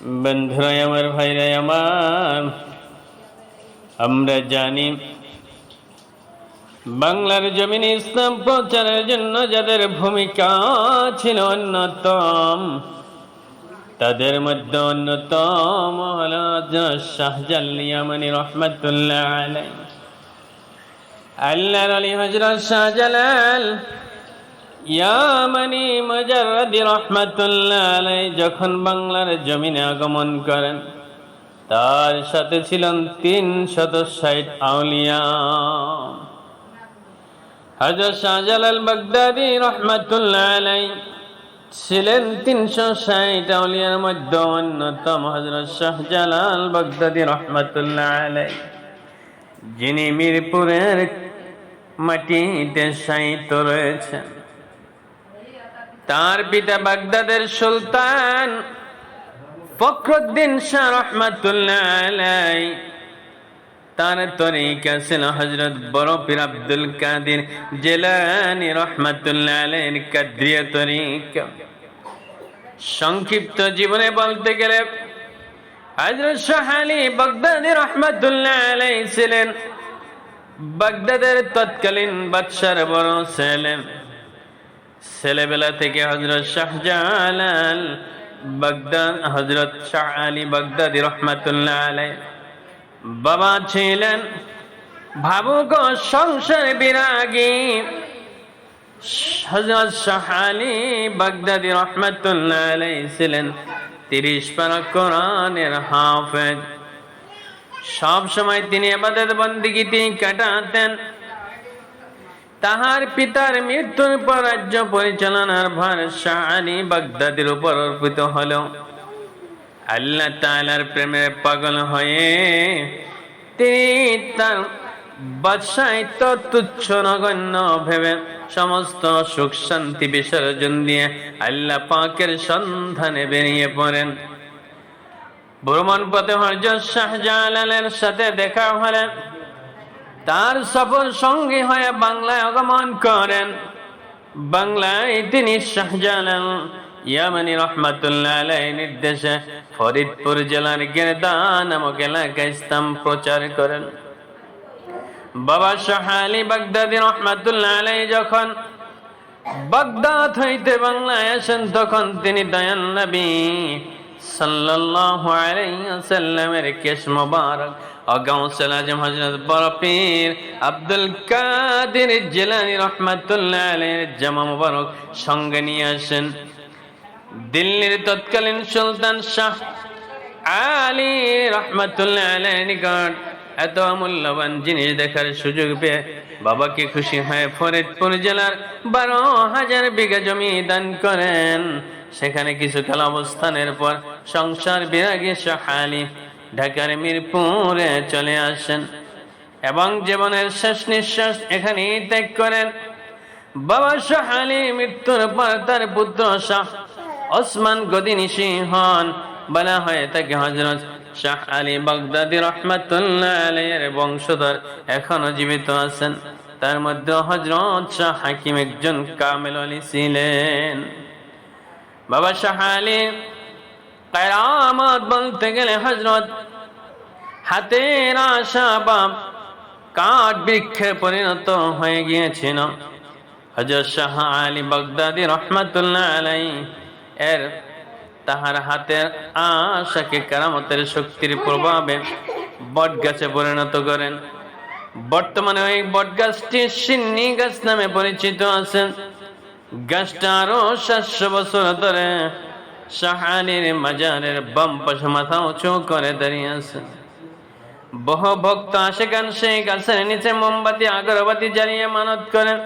বন্ধুরাই আমার, ভাইরাই আমার, আমরা জানি বাংলার জমিনে ইসলাম প্রচারের জন্য যাদের ভূমিকা ছিল অন্যতম, তাদের মধ্যে অন্যতম হল শাহজালিয়ামনি রহমতুল্লাহ আলাই আল্লাহর আলী হজরত শাহজালাল ইয়ামানি মজারদি রহমাতুল্লাহ যখন বাংলার জমিনে আগমন করেন, তার সাথে ছিলেন তিন শত ষাট আউলিয়া। হজরত শাহজালাল বাগদাদি রহমাতুল্লাহ ছিলেন তিনশো ষাট আউলিয়ার মধ্যে অন্যতম হজরত শাহজালাল বাগদাদি রহমাতুল্লাহ যিনি মিরপুরের মাটিতে সাহিত্য রয়েছেন। তার পিতা বাগদাদের সুলতান ফখরুদ্দিন শাহ রহমাতুল্লাহ তার তরিকা ছিল হজরত বড় পীর আব্দুল কাদির জেলানি রহমাতুল্লাহ আলাইহির তরিকা। সংক্ষিপ্ত জীবনে বলতে গেলে হজরত শাহ বাগদাদি রহমাতুল্লাহ আলাইহি ছিলেন বাগদাদের তৎকালীন বাদশার বড় ছেলেন ছেলেবেলা থেকে হজরত শাহজালাল বাগদাদ হজরত শাহ আলী বাগদাদি রহমাতুল্লাহ আলাই বাবা ছিলেন ভাবুক সংসার বিরাগী। হজরত শাহ আলী বাগদাদি রহমাতুল্লাহ আলাই ছিলেন তিরিশ পারা কোরআনের হাফেজ। সব সময় তিনি আবাদত বন্দিগিতে কাটাতেন। তাহার পিতার মৃত্যুর পর রাজ্য পরিচালনার ভার শাহ বাগদাদের উপর অর্পিত হল। আল্লাহ তালার প্রেমের পাগল হয়ে তিনি তার তুচ্ছ নগণ্য ভেবে সমস্ত সুখ শান্তি বিসর্জন দিয়ে আল্লাহ পাকের সন্ধানে বেরিয়ে পড়েন। ভ্রমণ পথে হরজত শাহজালালের সাথে দেখা হলেন তার সফর সঙ্গী হয়ে বাংলায় আগমন করেন। বাংলায় তিনি শাহজালাল ইয়ামানি রহমাতুল্লাহ আলাই নির্দেশে ফরিদপুর জেলার গেরদা নামক এলাকায় ইসলাম প্রচার করেন। বাবা শাহ আলী বাগদাদি রহমাতুল্লাহ আলাই যখন বাগদাদ হইতে বাংলায় আসেন, তখন তিনি দয়াল নবী সাল্লাল্লাহু আলাইহি কেশ মোবারক আব্দুল কাদের মোবারক সঙ্গে নিয়ে আসেন। দিল্লির তৎকালীন সুলতান শাহ আলী রহমাতুল্লাহ আলাইহির নিকট এত মূল্যবান জিনিস দেখার সুযোগ পেয়ে বাবাকে খুশি হয়ে ফরিদপুর জেলার বারো হাজার বিঘা জমি দান করেন। সেখানে কিছু কিছুকাল অবস্থানের পর সংসার বিরাগী শাহ আলী ঢাকার মিরপুরে চলে আসেন এবং জীবনের শেষ নিঃশ্বাস এখানেই ত্যাগ করেন। বাবা শাহ আলী মৃত্যুর পর তার পুত্র শাহ ওসমান গদিনিশি হন। বলা হয় তাকে হজরত শাহ আলী বাগদাদি রহমাতুল্লাহ বংশধর এখনও জীবিত আছেন। তার মধ্যে হজরত শাহ হাকিম একজন কামেল আলী ছিলেন। বাবা শাহ আলী কায়ামত বলতে গেলে হজরত হাতের আশা বাপ কাঠ বৃক্ষে পরিণত হয়ে গিয়েছিল। হজরত শাহ আলী বাগদাদি রহমাতুল্লাহ আলাই এর তাহার হাতের আশাকে কারামতের শক্তির প্রভাবে বট গাছে পরিণত করেন। বর্তমানে ওই বট গাছটি সিন্নি গাছ নামে পরিচিত আছেন গাছটা আরও সাতশো বছর ধরে শাহানির মাজারের বাম পাশে মাথা উঁচু করে দাঁড়িয়ে আছে। বহু ভক্ত আশেখান সেই গাছের নিচে মোমবাতি, আগরবাতি জ্বালিয়ে মানত করেন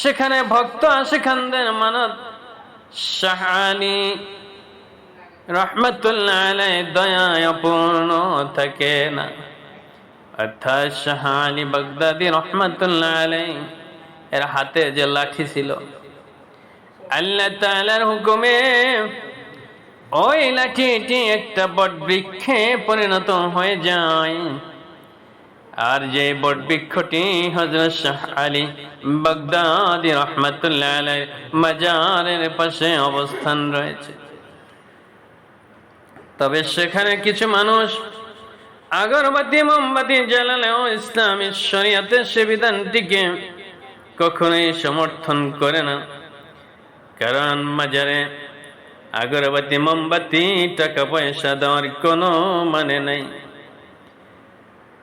সেখানে ভক্ত আশেখানদের মানত। শাহানি রহমতুল্লাহ দয়ায় অপূর্ণ থাকে না। অর্থাৎ শাহ আলী বাগদাদি রহমতুল্লাহ আলাই এর হাতে যে লাঠি ছিল। আল্লাহ তাআলার হুকুমে ওই লাঠিটি একটা বট বৃক্ষে পরিণত হয়ে যায়। আর যে বট বৃক্ষটি হজরত শাহ আলী বাগদাদি রহমতুল্লাহ আলাই মাজারের পাশে অবস্থান রয়েছে। তবে সেখানে কিছু মানুষ আগরবাতি, মোমবাতি জ্বালালেও ইসলামী শরিয়াতের সে বিধানটিকে কখনোই সমর্থন করে না। কারণ মাজারে আগরবাতি, মোমবাতি টাকা পয়সা দেওয়ার কোনো মানে নাই।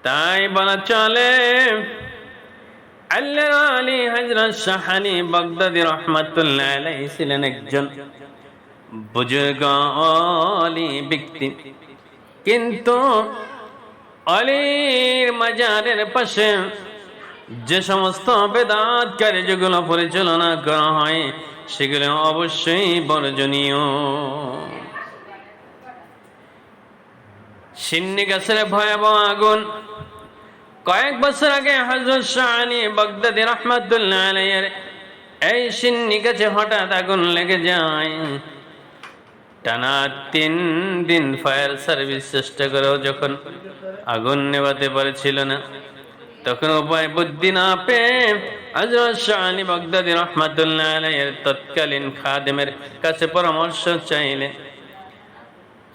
তাই বলা চলে আল্লাহ আলী হজরত শাহানি বাগদাদি রহমাতুল্লাহ আলাই ছিলেন একজন বুজুর্গ অলি ব্যক্তি। কিন্তু অলির মাজারের পাশে যে সমস্ত বেদাত কার্যগুলো পরিচালনা করা হয়, সেগুলো অবশ্যই বর্জনীয়। সিন্নি গাছের ভয়াবহ আগুন। কয়েক বছর আগে হজরত শাহানি বাগদাদি রহমাতুল্লাহ আলাইয়ের এই সিন্নি গাছে হঠাৎ আগুন লেগে যায়। টানা তিন দিন ফায়ার সার্ভিস চেষ্টা করেও যখন আগুন নেভাতে পারছিল না তখন উপায় বুদ্ধি না পেয়ে হজরত শাহ বাগদাদি রহমাতুল্লাহ তৎকালীন খাদেমের কাছে পরামর্শ চাইলে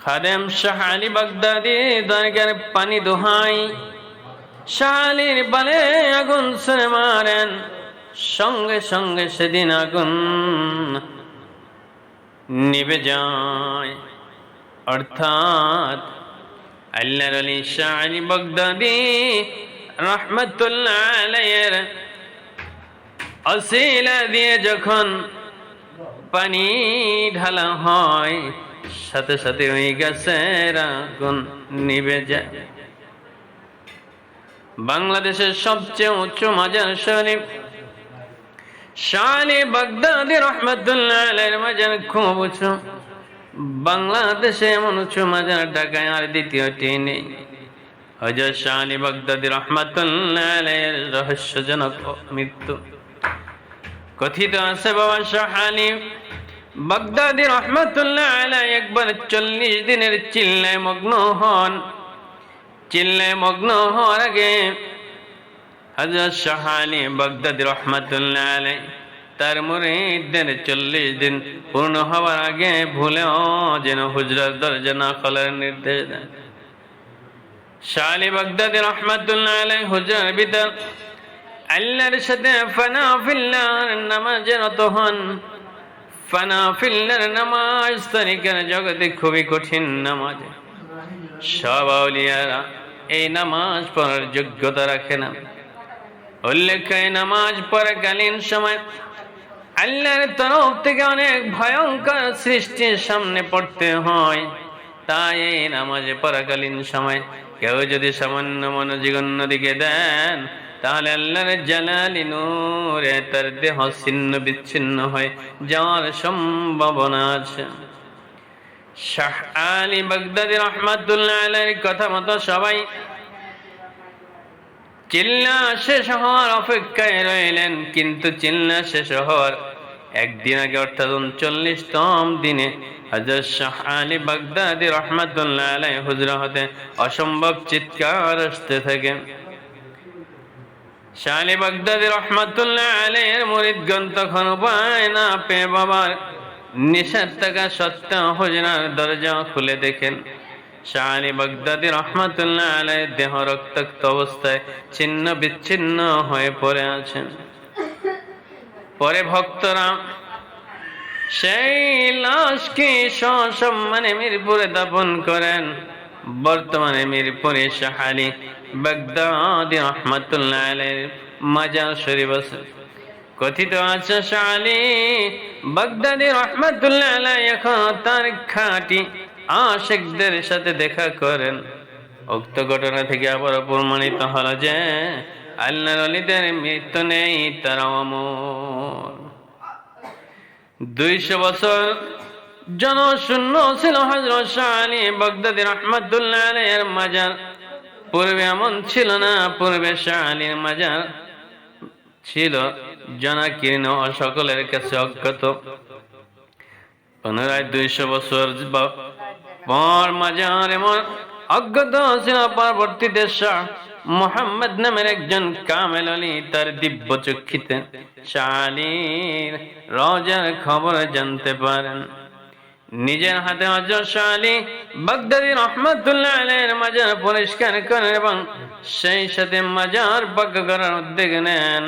খাদেম শাহ আলী বাগদাদি দরকার পানি দোহাই, শাহ আলীর বালে আগুন সরে মারেন, সঙ্গে সঙ্গে সেদিন আগুন নিবে যায়। অর্থাৎ আল্লাহর আলী শাহ আলী বাগদাদি রহমতুল্লাহ আলাইয়ের অসিলা দিয়ে যখন পানি ঢালা হয়, সাথে সাথে ওই গাছের আগুন নিবে যায়। বাংলাদেশের সবচেয়ে উঁচু মাজার শরীফ বাগদাদি রহমতুল্লাহ আলাইহির মাজার খুব উঁচু। বাংলাদেশে এমন উঁচু মাজার ঢাকায় আর দ্বিতীয়টি নেই। হজর শালি বাগদাদি রহমতুল্লাহ আলাইহির রহস্যজনক মৃত্যু। কথিত আছে বাবা শাহানি, বাগদাদি রহমতুল্লাহ একবার চল্লিশ দিনের চিল্লায় মগ্ন হন। চিল্লায় মগ্ন হওয়ার আগে হজরত শাহানি বাগদাদি রহমতুল্লাহ আলাই তার মুরিদদের চল্লিশ দিন পূর্ণ হওয়ার আগে ভুলেও যেন হুজরার দরজা না নির্দেশ দেন। শাহালি বাগদাদি রহমতুল্লাহ আলাই হুজরার ভিতর আল্লাহর সাথে ফানা ফিল্লার নামাজের রত হন ফানা ফিল্লার নামাজ তরিকার জগতে খুবই কঠিন নামাজ। সব আউলিয়ারা এই নামাজ পড়ার যোগ্যতা রাখে না। উল্লেখ এই নামাজ পড়াকালীন সময় আল্লাহর তরফ থেকে অনেক ভয়ঙ্কর সৃষ্টির সামনে পড়তে হয়। তাই এই নামাজে পড়াকালীন সময় কেউ যদি সামান্য মনোযোগ অন্যদিকে দেন, তাহলে আল্লাহর জালালি নূরে তার দেহ ছিন্ন বিচ্ছিন্ন হয়ে, যাওয়ার সম্ভাবনা আছে। শাহ আলী বাগদাদি রহমাতুল্লাহ আলাইহির কথা মতো সবাই চিল্লা শেষ হওয়ার অপেক্ষায় রইলেন, কিন্তু চিল্লা শেষ হওয়ার একদিন আগে অর্থাৎ উনচল্লিশতম দিনে শাহ আলী আলাই হুজরা হতে অসম্ভব চিৎকার আসতে থাকে। বাগদাদি আলাইয়ের মুরিদগণ তখন উপায় না পেয়ে বাবার থাকা সত্ত্বেও হুজরার দরজা খুলে দেখেন। শালি বাগদাদি রহমাতুল্লাহ আলাইয়ের দেহ রক্তাক্ত অবস্থায় ছিন্ন বিচ্ছিন্ন হয়ে পড়ে আছেন। পরে ভক্তরা, সেই লাশকে সসম্মানে মিরপুরে দাপন করেন। বর্তমানে মিরপুরে শাহালি বাগদাদি রহমতুল্লাহ আলাইহির মাজার শরীফ আছে। কথিত আছে শাহালি বাগদাদি রহমতুল্লাহ আলাই এখন তার খাঁটি আশেকদের সাথে দেখা করেন। উক্ত ঘটনা থেকে আবার প্রমাণিত হলো যে আল্লাহর মৃত্যু নেই তারা অমর দুইশো বছর জনশূন্য ছিল হজরত শাহ বগদাদি রহমতুল্লাহ মাজার। পূর্বে এমন ছিল না, পূর্বে শাহ মাজার ছিল। জনাকীর্ণ, সকলের কাছে অজ্ঞাত। পুনরায় দুইশো বছর পর মাজার এমন অজ্ঞাত ছিল, পরবর্তীতে শাহ মোহাম্মদ নামের একজন কামেল আলী তার দিব্য চক্ষিতে শাহ আলীর রজার খবর জানতে পারেন। নিজের হাতে আলী বাগদাদি রহমতুল্লাহ আলাইহির মাজার পরিষ্কার করেন এবং সেই সাথে মাজার পাক করার উদ্যোগ নেন।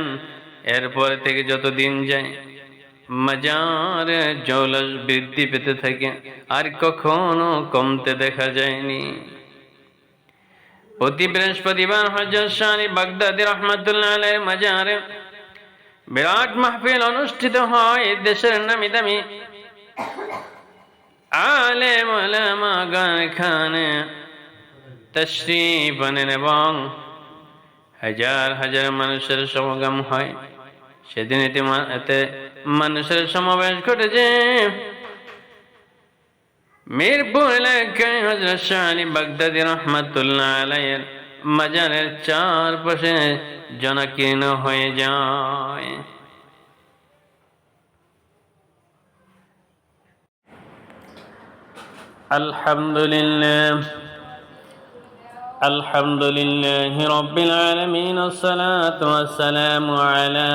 এরপর থেকে যত দিন যায় মাজার জৌলস বৃদ্ধি পেতে থাকে, আর কখনো কমতে দেখা যায়নি। প্রতি বৃহস্পতিবার হজরত শাহ আলী বাগদাদি রহমতুল্লাহ মাজারে বিরাট মাহফিল অনুষ্ঠিত হয় দেশের নামি দামি আলেম ওলামা গান খানে তশরিফ এবং হাজার হাজার মানুষের সমাগম হয়। সেদিন এতে মানুষের সমাবেশ ঘটেছে। মিরপুর এলাকায় হজরত শাহ আলী বাগদাদি রহমতুল্লাহ আলাইয়ের মাজারের চারপাশে জনাকীর্ণ হয়ে যায় الحمد لله الحمد لله رب العالمين الصلاة والسلام على